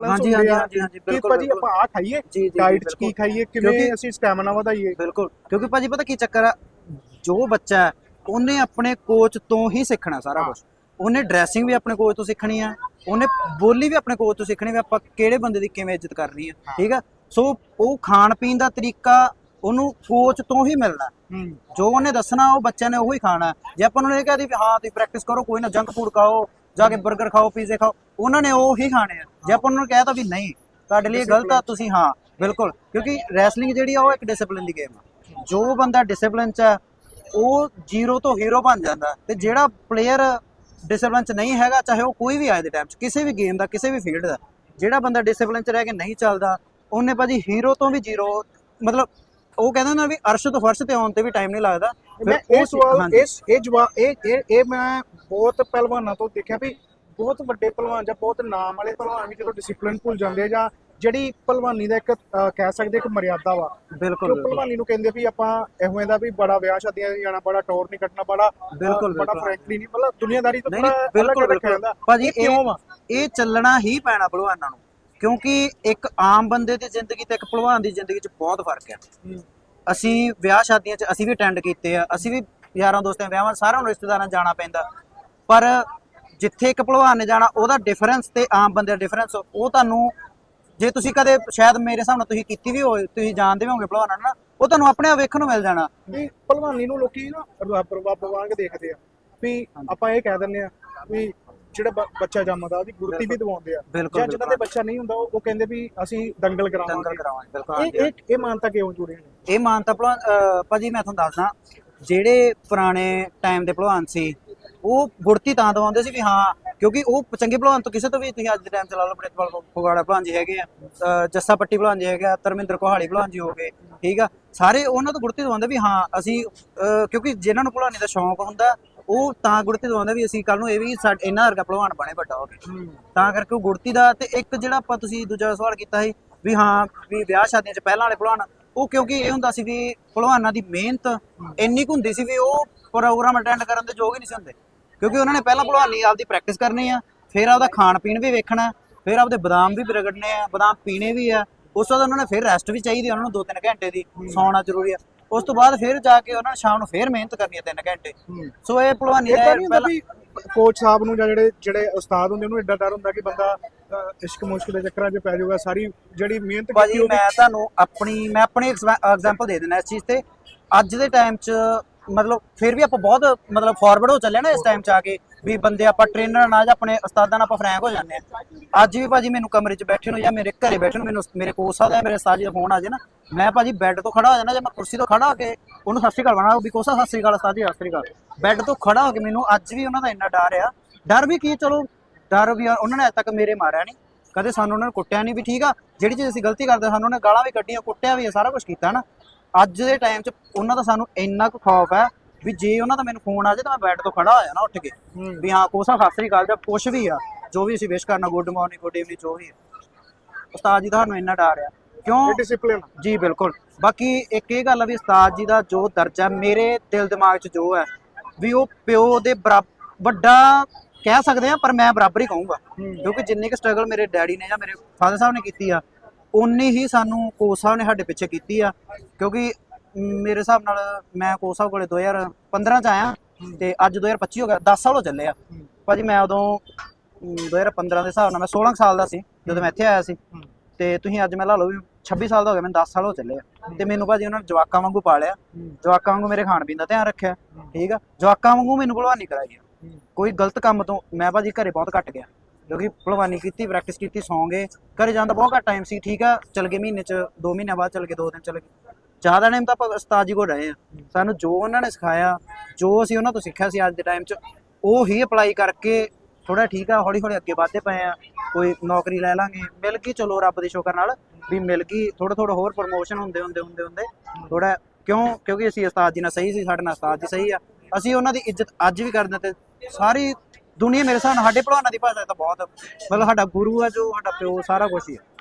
ਹਾਂਜੀ ਹਾਂਜੀ ਹਾਂਜੀ ਹਾਂਜੀ ਕਿ ਬਿਲਕੁਲ ਭਾਜੀ ਬਿਲਕੁਲ। ਆਪਾਂ ਆ ਖਾਈਏ ਜੀ ਜੀ, ਜੀ ਡਾਈਟ ਚ ਕੀ ਬਿਲਕੁਲ। ਖਾਈਏ ਕਿਵੇਂ ਕਿਉਂਕਿ- ਅਸੀਂ ਸਟੈਮਿਨਾ ਵਧਾਈਏ? ਬਿਲਕੁਲ ਕਿਉਂਕਿ ਭਾਜੀ ਪਤਾ ਕੀ ਚੱਕਰ ਆ? ਜੋ ਬੱਚਾ ਹੈ ਉਹਨੇ ਆਪਣੇ ਕੋਚ ਤੋਂ ਹੀ ਸਿੱਖਣਾ ਸਾਰਾ ਹਾਂ। ਕੁਝ ਉਹਨੇ ਡਰੈਸਿੰਗ ਵੀ ਆਪਣੇ ਕੋਚ ਤੋਂ ਸਿੱਖਣੀ ਆ ਉਹਨੇ ਬੋਲੀ ਵੀ ਆਪਣੇ ਕੋਚ ਤੋਂ ਸਿੱਖਣੀ ਵੀ ਆਪਾਂ ਕਿਹੜੇ ਬੰਦੇ ਦੀ ਕਿਵੇਂ ਇੱਜ਼ਤ ਕਰਨੀ ਆ ਠੀਕ ਆ? ਸੋ ਉਹ ਖਾਣ ਪੀਣ ਦਾ ਤਰੀਕਾ ਉਹਨੂੰ ਕੋਚ ਤੋਂ ਹੀ ਮਿਲਣਾ। ਜੋ ਉਹਨੇ ਦੱਸਣਾ ਉਹ ਬੱਚਿਆਂ ਨੇ ਉਹੀ ਖਾਣਾ। ਜੇ ਆਪਾਂ ਉਹਨਾਂ ਇਹ ਕਹਦੇ ਵੀ ਹਾਂ ਤੁਸੀਂ ਪ੍ਰੈਕਟਿਸ ਕਰੋ ਕੋਈ ਨਾ ਜੰਕ ਫੂਡ ਖਾਓ ਜਾ ਕੇ 버ਗਰ ਖਾਓ ਪੀਜ਼ੇ ਖਾਓ ਉਹਨਾਂ ਨੇ ਉਹ ਹੀ ਖਾਣੇ ਆ। ਜੇ ਆਪਾਂ ਉਹਨਾਂ ਨੂੰ ਕਹਿਤਾ ਵੀ ਨਹੀਂ ਤੁਹਾਡੇ ਲਈ ਇਹ ਗਲਤ ਆ ਤੁਸੀਂ ਹਾਂ ਬਿਲਕੁਲ। ਕਿਉਂਕਿ ਰੈਸਲਿੰਗ ਜਿਹੜੀ ਆ ਉਹ ਇੱਕ ਡਿਸਪਲਿਨ ਦੀ ਗੇਮ ਆ। ਜੋ ਬੰਦਾ ਡਿਸਪਲਿਨ ਚ ਆ ਉਹ ਜ਼ੀਰੋ ਤੋਂ ਹੀਰੋ ਬਣ ਜਾਂਦਾ। ਤੇ ਜਿਹੜਾ ਪਲੇਅਰ ਡਿਸਪਲਿਨ ਚ ਨਹੀਂ ਹੈਗਾ ਚਾਹੇ ਉਹ ਕੋਈ ਵੀ ਆਏ ਦੇ ਟਾਈਮ ਚ ਕਿਸੇ ਵੀ ਗੇਮ ਦਾ ਕਿਸੇ ਵੀ ਫੀਲਡ ਦਾ ਜਿਹੜਾ ਬੰਦਾ ਡਿਸਪਲਿਨ ਚ ਰਹਿ ਕੇ ਨਹੀਂ ਚੱਲਦਾ ਉਹਨੇ ਭਾਜੀ ਹੀਰੋ ਤੋਂ ਵੀ ਜ਼ੀਰੋ ਮਤਲਬ ਉਹ ਕਹਿੰਦਾ ਨਾ ਵੀ ਅਰਸ਼ ਤੋਂ ਫਰਸ਼ ਤੇ ਆਉਣ ਤੇ ਵੀ ਟਾਈਮ ਨਹੀਂ ਲੱਗਦਾ। ਮੈਂ ਇਹ ਸਵਾਲ। ਇਸ ਇਹ ਜਵਾਬ ਇਹ ਇਹ ਮੈਂ ਬਹੁਤ ਪਹਿਲਵਾਨਾਂ ਤੋਂ ਦੇਖਿਆ ਵੀ ਬਹੁਤ ਵੱਡੇ ਪਹਿਲਵਾਨ ਜਾਂ ਬਹੁਤ ਨਾਮ ਵਾਲੇ ਪਹਿਲਵਾਨ ਵੀ ਜਦੋਂ ਡਿਸਪਲਿਨ ਭੁੱਲ ਜਾਂਦੇ ਆ ਜਾਂ ਜਿਹੜੀ ਪਹਿਲਵਾਨੀ ਦਾ ਇੱਕ ਅਹ, ਕਹਿ ਸਕਦੇ ਇੱਕ ਮਰਿਆਦਾ ਵਾ ਬਿਲਕੁਲ ਜੋ ਬਿਲਕੁਲ। ਪਹਿਲਵਾਨੀ ਨੂੰ ਕਹਿੰਦੇ ਵੀ ਆਪਾਂ ਇਹੋ ਦਾ ਵੀ ਬੜਾ ਵਿਆਹ ਸ਼ਾਦੀਆਂ 'ਚ ਜਾਣਾ ਬੜਾ ਟੌਰ ਨਹੀਂ ਕੱਟਣਾ ਬੜਾ ਅਹ, ਬਿਲਕੁਲ, ਬੜਾ ਬਿਲਕੁਲ। ਫਰੈਂਕਲੀ ਨਹੀਂ ਮਤਲਬ ਦੁਨੀਆਦਾਰੀ ਤੋਂ ਨਹੀਂ ਥੋੜਾ ਨਹੀਂ ਬਿਲਕੁਲ ਅਲੱਗ ਰੱਖਿਆ ਬਿਲਕੁਲ। ਜਾਂਦਾ ਭਾਜੀ ਇਹ ਕਿਉਂ ਵਾ? ਇਹ ਚੱਲਣਾ ਹੀ ਪੈਣਾ ਭਲਵਾਨਾਂ ਨੂੰ ਕਿਉਂਕਿ ਇੱਕ ਆਮ ਬੰਦੇ ਦੀ ਜ਼ਿੰਦਗੀ ਤੇ ਇੱਕ ਭਲਵਾਨ ਦੀ ਜ਼ਿੰਦਗੀ 'ਚ ਬਹੁਤ ਫ਼ਰਕ ਹੈ। ਅਸੀਂ ਵਿਆਹ ਸ਼ਾਦੀਆਂ 'ਚ ਅਸੀਂ ਵੀ ਅਟੈਂਡ ਕੀਤੇ ਆ ਅਸੀਂ ਵੀ ਯਾਰਾਂ ਦੋਸਤਾਂ ਦੇ ਵਿਆਹਾਂ 'ਚ ਸਾਰਿਆਂ ਨੂੰ ਰਿਸ਼ਤੇਦਾਰਾਂ 'ਚ ਜਾਣਾ ਪੈਂਦਾ। ਪਰ ਜਿੱਥੇ ਇੱਕ ਭਲਵਾਨ ਨੇ ਜਾਣਾ ਉਹਦਾ ਡਿਫਰੈਂਸ ਤੇ ਆਮ ਬੰਦੇ ਦਾ ਡਿਫਰੈਂਸ ਉਹ ਤੁਹਾਨੂੰ ਜੇ ਤੁਸੀਂ ਕਦੇ ਸ਼ਾਇਦ ਮੇਰੇ ਹਿਸਾਬ ਨਾਲ ਤੁਸੀਂ ਕੀਤੀ ਵੀ ਹੋਵੇ ਤੁਸੀਂ ਜਾਣਦੇ ਹੋਗੇ ਭਲਵਾਨਾਂ ਨੂੰ ਨਾ ਉਹ ਤੁਹਾਨੂੰ ਆਪਣੇ ਆਪ ਵੇਖਣ ਨੂੰ ਮਿਲ ਜਾਣਾ। ਵੀ ਪਹਿਲਵਾਨੀ ਨੂੰ ਲੋਕੀ ਨਾ ਰੱਬ ਵਾਂਗ ਦੇਖਦੇ ਆ। ਵੀ ਆਪਾਂ ਇਹ ਕਹਿ ਦਿੰਦੇ ਆ ਵੀ ਜਿਹੜਾ ਬੱਚਾ ਜੰਮਦਾ ਉਹਦੀ ਗੁਰਤੀ ਵੀ ਦਵਾਉਂਦੇ ਆ। ਜਾਂ ਜਿਨ੍ਹਾਂ ਦੇ ਬੱਚਾ ਨਹੀਂ ਹੁੰਦਾ ਉਹ ਕਹਿੰਦੇ ਵੀ ਅਸੀਂ ਦੰਗਲ ਦੰਗਲ ਕਰਾਵਾਂਗੇ ਬਿਲਕੁਲ ਇਹ ਇਹ ਮਾਨਤਾ ਕਿਉਂ ਜੁੜੀ ਇਹ ਮਾਨਤਾ ਭਲਵਾਨ ਭਾਜੀ ਮੈਂ ਤੁਹਾਨੂੰ ਦੱਸਦਾ ਜਿਹੜੇ ਪੁਰਾਣੇ ਟਾਈਮ ਦੇ ਭਲਵਾਨ ਸੀ ਉਹ ਗੁੜਤੀ ਤਾਂ ਦਵਾਉਂਦੇ ਸੀ ਵੀ ਹਾਂ ਕਿਉਂਕਿ ਉਹ ਚੰਗੇ ਭਲਵਾਨ ਤੋਂ ਕਿਸੇ ਤੋਂ ਵੀ ਤੁਸੀਂ ਅੱਜ ਦੇ ਟਾਈਮ ਚ ਲਾ ਲਓ ਪ੍ਰਿਤਪਾਲ ਫਗਵਾੜਾ ਭਲਵਾਨ ਜੀ ਹੈਗੇ ਆ ਜੱਸਾ ਪੱਟੀ ਭਲਵਾਨ ਜੀ ਹੈਗੇ ਆ ਧਰਮਿੰਦਰ ਕੋਹਾਲੀ ਭਲਵਾਨ ਜੀ ਹੋ ਗਏ ਠੀਕ ਆ? ਸਾਰੇ ਉਹਨਾਂ ਤੋਂ ਗੁੜਤੀ ਦਵਾਉਂਦੇ ਵੀ ਹਾਂ ਅਸੀਂ ਕਿਉਂਕਿ ਜਿਨ੍ਹਾਂ ਨੂੰ ਭਲਵਾਨੀ ਦਾ ਸ਼ੌਂਕ ਹੁੰਦਾ ਉਹ ਤਾਂ ਗੁੜਤੀ ਦਵਾਉਂਦੇ ਵੀ ਅਸੀਂ ਕੱਲ ਨੂੰ ਇਹ ਵੀ ਸਾਡੇ ਇਹਨਾਂ ਵਰਗਾ ਭਲਵਾਨ ਬਣੇ ਵੱਡਾ ਹੋ ਕੇ। ਤਾਂ ਕਰਕੇ ਉਹ ਗੁੜਤੀ ਦਾ ਤੇ ਇੱਕ ਜਿਹੜਾ ਆਪਾਂ ਤੁਸੀਂ ਦੂਜਾ ਸਵਾਲ ਕੀਤਾ ਸੀ ਵੀ ਹਾਂ ਵੀ ਵਿਆਹ ਸ਼ਾਦੀਆਂ 'ਚ ਪਹਿਲਾਂ ਵਾਲੇ ਭਲਵਾਨ ਉਹ ਕਿਉਂਕਿ ਇਹ ਹੁੰਦਾ ਸੀ ਵੀ ਭਲਵਾਨਾਂ ਦੀ ਮਿਹਨਤ ਇੰਨੀ ਕੁ ਹੁੰਦੀ ਸੀ ਵੀ ਉਹ ਪ੍ਰੋਗਰਾਮ ਅਟੈਂਡ ਕਰਨ ਦੇ ਯੋਗ ਹੀ ਨਹੀਂ ਸੀ ਹੁੰਦੇ। ਕਿਉਂਕਿ ਉਹਨਾਂ ਨੇ ਪਹਿਲਾਂ ਭਲਵਾਨੀ ਆਪਦੀ ਪ੍ਰੈਕਟਿਸ ਕਰਨੀ ਆ ਫਿਰ ਆਪਦਾ ਖਾਣ ਪੀਣ ਵੀ ਵੇਖਣਾ ਫਿਰ ਆਪਦੇ ਬਦਾਮ ਵੀ ਰਗੜਨੇ ਆ ਬਦਾਮ ਪੀਣੇ ਵੀ ਆ। ਉਸ ਤੋਂ ਬਾਅਦ ਉਹਨਾਂ ਨੇ ਫਿਰ ਰੈਸਟ ਵੀ ਚਾਹੀਦੀ ਉਹਨਾਂ ਨੂੰ 2-3 ਘੰਟੇ ਦੀ ਸੌਣਾ ਜ਼ਰੂਰੀ ਆ। ਉਸ ਤੋਂ ਬਾਅਦ ਫਿਰ ਜਾ ਕੇ ਉਹਨਾਂ ਨੇ ਸ਼ਾਮ ਨੂੰ ਫਿਰ ਮਿਹਨਤ ਕਰਨੀ ਆ 3 ਘੰਟੇ। ਸੋ ਇਹ ਭਲਵਾਨੀ ਦਾ ਪਹਿਲਾਂ ਕੋਚ ਸਾਹਿਬ ਨੂੰ ਜਾਂ ਜਿਹੜੇ ਜਿਹੜੇ ਉਸਤਾਦ ਹੁੰਦੇ ਉਹਨੂੰ ਏਡਾ ਡਰ ਹੁੰਦਾ ਕਿ ਬੰਦਾ ਇਸ਼ਕ ਮੁਸ਼ਕ ਦੇ ਚੱਕਰਾਂ 'ਚ ਪੈ ਜਾਊਗਾ। ਸਾਰੀ ਜਿਹੜੀ ਮਿਹਨਤ ਕੀਤੀ ਮੈਂ ਤੁਹਾਨੂੰ ਆਪਣੀ ਮੈਂ ਆਪਣੀ ਐਗਜ਼ਾਮਪਲ ਦੇ ਦਿੰਦਾ ਇਸ ਚੀਜ਼ ਤੇ। ਅੱਜ ਦੇ ਟਾਈਮ 'ਚ ਮਤਲਬ ਫਿਰ ਵੀ ਆਪਾਂ ਬਹੁਤ ਮਤਲਬ ਫਾਰਵਰਡ ਹੋ ਚੱਲੇ ਨਾ ਇਸ ਟਾਈਮ 'ਚ ਆ ਕੇ ਵੀ ਬੰਦੇ ਆਪਾਂ ਟ੍ਰੇਨਰ ਨਾਲ ਜਾਂ ਆਪਣੇ ਉਸਤਾਦਾਂ ਨਾਲ ਆਪਾਂ ਫਰੈਂਕ ਹੋ ਜਾਂਦੇ ਆ। ਅੱਜ ਵੀ ਭਾਜੀ ਮੈਨੂੰ ਕਮਰੇ 'ਚ ਬੈਠੇ ਨੂੰ ਜਾਂ ਮੇਰੇ ਘਰੇ ਬੈਠੇ ਨੂੰ ਮੈਨੂੰ ਮੇਰੇ ਕੋਚ ਸਾਹਿਬ ਦਾ ਮੇਰੇ ਉਸਤਾਦ ਜੀ ਦਾ ਫੋਨ ਆ ਜੇ ਨਾ ਮੈਂ ਭਾਜੀ ਬੈੱਡ ਤੋਂ ਖੜਾ ਹੋ ਜਾਣਾ ਜਾਂ ਮੈਂ ਕੁਰਸੀ ਤੋਂ ਖੜਾ ਹੋ ਕੇ ਉਹਨੂੰ ਸਤਿ ਸ਼੍ਰੀ ਅਕਾਲ ਬਣਾ ਵੀ ਕੋਸਾ ਸਤਿ ਸ਼੍ਰੀ ਅਕਾਲ ਉਸਤਾਦ ਜੀ ਸਤਿ ਸ਼੍ਰੀ ਅਕਾਲ। ਬੈੱਡ ਤੋਂ ਖੜਾ ਹੋ ਕੇ ਮੈਨੂੰ ਅੱਜ ਵੀ ਉਹਨਾਂ ਦਾ ਇੰਨਾ ਡਰ ਆ। ਡਰ ਵੀ ਕੀ ਚਲੋ ਡਰ ਵੀ ਆ, ਉਹਨਾਂ ਨੇ ਅੱਜ ਤੱਕ ਮੇਰੇ ਮਾਰਿਆ ਨਹੀਂ ਕਦੇ ਸਾਨੂੰ ਉਹਨਾਂ ਨੇ ਕੁੱਟਿਆ ਨਹੀਂ ਵੀ ਠੀਕ ਆ ਜਿਹੜੀ ਚੀਜ਼ ਅਸੀਂ ਗਲਤੀ ਕਰਦੇ ਸਾਨੂੰ ਉਹਨਾਂ ਨੇ ਗਾਲਾਂ ਵੀ ਕੱਢੀਆਂ ਕੁੱਟਿਆ ਵੀ ਸਾਰਾ ਕੁਝ ਕੀਤਾ ਨਾ। ਅੱਜ ਦੇ ਟਾਈਮ 'ਚ ਉਹਨਾਂ ਦਾ ਸਾਨੂੰ ਇੰਨਾ ਕੁ ਖੌਫ ਹੈ ਵੀ ਜੇ ਉਹਨਾਂ ਦਾ ਮੈਨੂੰ ਫੋਨ ਆ ਜਾਏ ਤਾਂ ਮੈਂ ਬੈੱਡ ਤੋਂ ਖੜਾ ਹੋ ਜਾਣਾ ਉੱਠ ਕੇ। ਵੀ ਹਾਂ ਕੋਸਾ ਸਤਿ ਸ੍ਰੀ ਅਕਾਲ ਜਾਂ ਕੁਛ ਵੀ ਆ ਜੋ ਵੀ ਅਸੀਂ ਵਿਸ਼ ਕਰਨਾ ਗੁੱਡ ਮਾਰਨਿੰਗ ਗੁੱਡ ਈਵਨਿੰਗ ਜੋ ਵੀ ਉਸਤਾਦ ਜੀ ਤੁਹਾਨੂੰ ਇੰਨਾ ਡਰ ਆ। ਕਿਉਂ? ਡਿਸਪਲਿਨ ਜੀ ਬਿਲਕੁਲ। ਬਾਕੀ ਇੱਕ ਇਹ ਗੱਲ ਆ ਵੀ ਉਸਤਾਦ ਜੀ ਦਾ ਜੋ ਦਰਜਾ ਮੇਰੇ ਦਿਲ ਦਿਮਾਗ 'ਚ ਜੋ ਹੈ ਵੀ ਉਹ ਪਿਓ ਦੇ ਵੱਡਾ ਕਹਿ ਸਕਦੇ ਆ ਪਰ ਮੈਂ ਬਰਾਬਰ ਹੀ ਕਹੂੰਗਾ। ਕਿਉਂਕਿ ਜਿੰਨੀ ਕੁ ਸਟਰਗਲ ਮੇਰੇ ਡੈਡੀ ਨੇ ਜਾਂ ਮੇਰੇ ਫਾਦਰ ਸਾਹਿਬ ਨੇ ਕੀਤੀ ਆ ਉਨੀ ਹੀ ਸਾਨੂੰ ਕੋਚ ਸਾਹਿਬ ਨੇ ਸਾਡੇ ਪਿੱਛੇ ਕੀਤੀ ਆ ਕਿਉਂਕਿ ਮੇਰੇ ਹਿਸਾਬ ਨਾਲ ਮੈਂ ਕੋਚ ਸਾਹਿਬ ਕੋਲੇ 2015 ਚ ਆਇਆ ਤੇ ਅੱਜ 2025 ਹੋ ਗਿਆ 10 ਸਾਲ ਹੋ ਚੱਲੇ ਆ। ਭਾਜੀ ਮੈਂ ਉਦੋਂ ਅਮ, 2015 ਦੇ ਹਿਸਾਬ ਨਾਲ ਮੈਂ 16 ਸਾਲ ਦਾ ਸੀ ਜਦੋਂ ਮੈਂ ਇੱਥੇ ਆਇਆ ਸੀ। ਤੇ ਤੁਸੀਂ ਅੱਜ ਮੈਂ ਲਾ ਲਓ ਵੀ 26 ਸਾਲ ਦਾ ਹੋ ਗਿਆ ਮੈਨੂੰ 10 ਸਾਲ ਹੋ ਚੱਲੇ ਆ। ਤੇ ਮੈਨੂੰ ਭਾਜੀ ਉਹਨਾਂ ਨੇ ਜਵਾਕਾਂ ਵਾਂਗੂ ਪਾਲਿਆ ਜਵਾਕਾਂ ਵਾਂਗੂ ਮੇਰੇ ਖਾਣ ਪੀਣ ਦਾ ਧਿਆਨ ਰੱਖਿਆ ਠੀਕ ਆ? ਜਵਾਕਾਂ ਵਾਂਗੂ ਮੈਨੂੰ ਭਲਵਾਨੀ ਕਰਾਈ ਆ। ਕੋਈ ਗਲਤ ਕੰਮ ਤੋਂ ਮੈਂ ਭਾਜੀ ਘਰੇ ਬਹੁਤ ਘੱਟ ਗਿਆ। ਕਿਉਂਕਿ ਭਲਵਾਨੀ ਕੀਤੀ ਪ੍ਰੈਕਟਿਸ ਕੀਤੀ, ਸੌਂ ਗਏ। ਘਰੇ ਜਾਣ ਦਾ ਬਹੁਤ ਘੱਟ ਟਾਈਮ ਸੀ, ਠੀਕ ਆ? ਚਲ ਗਏ ਮਹੀਨੇ ਚ 2 ਮਹੀਨੇ ਬਾਅਦ ਚਲ ਗਏ 2 ਦਿਨ ਚਲ ਗਏ। ਜ਼ਿਆਦਾ ਟਾਈਮ ਤਾਂ ਆਪਾਂ ਉਸਤਾਦ ਜੀ ਕੋਲ ਰਹੇ ਆ। ਸਾਨੂੰ ਜੋ ਉਹਨਾਂ ਨੇ ਸਿਖਾਇਆ, ਜੋ ਅਸੀਂ ਉਹਨਾਂ ਤੋਂ ਸਿੱਖਿਆ ਸੀ ਅੱਜ ਦੇ ਟਾਈਮ 'ਚ, ਉਹ ਹੀ ਅਪਲਾਈ ਕਰਕੇ ਥੋੜਾ ਠੀਕ ਆ ਹੌਲੀ ਹੌਲੀ ਅੱਗੇ ਵਧਦੇ ਪਏ ਆ। ਕੋਈ ਨੌਕਰੀ ਲੈ ਲਾਂਗੇ। ਮਿਲ ਗਈ ਚਲੋ ਰੱਬ ਦੇ ਸ਼ੁਕਰ ਨਾਲ ਵੀ ਮਿਲ ਗਈ। ਥੋੜਾ ਥੋੜਾ ਹੋਰ ਪ੍ਰਮੋਸ਼ਨ ਹੁੰਦੇ ਹੁੰਦੇ ਹੁੰਦੇ ਹੁੰਦੇ। ਥੋੜਾ ਕਿਉਂ? ਕਿਉਂਕਿ ਅਸੀਂ ਉਸਤਾਦ ਜੀ ਨਾਲ ਸਹੀ ਸੀ, ਸਾਡੇ ਨਾਲ ਉਸਤਾਦ ਜੀ ਸਹੀ ਆ। ਅਸੀਂ ਉਹਨਾਂ ਦੀ ਇੱਜ਼ਤ ਅੱਜ ਵੀ ਕਰਦੇ ਤੇ ਸਾਰੀ ਦੁਨੀਆ ਮੇਰੇ ਹਿਸਾਬ ਨਾਲ, ਸਾਡੇ ਭਲਵਾਨਾਂ ਦੀ ਭਾਸ਼ਾ ਤਾਂ ਬਹੁਤ, ਮਤਲਬ ਸਾਡਾ ਗੁਰੂ ਆ ਜੋ, ਸਾਡਾ ਪਿਓ, ਸਾਰਾ ਕੁਝ ਹੀ ਆ।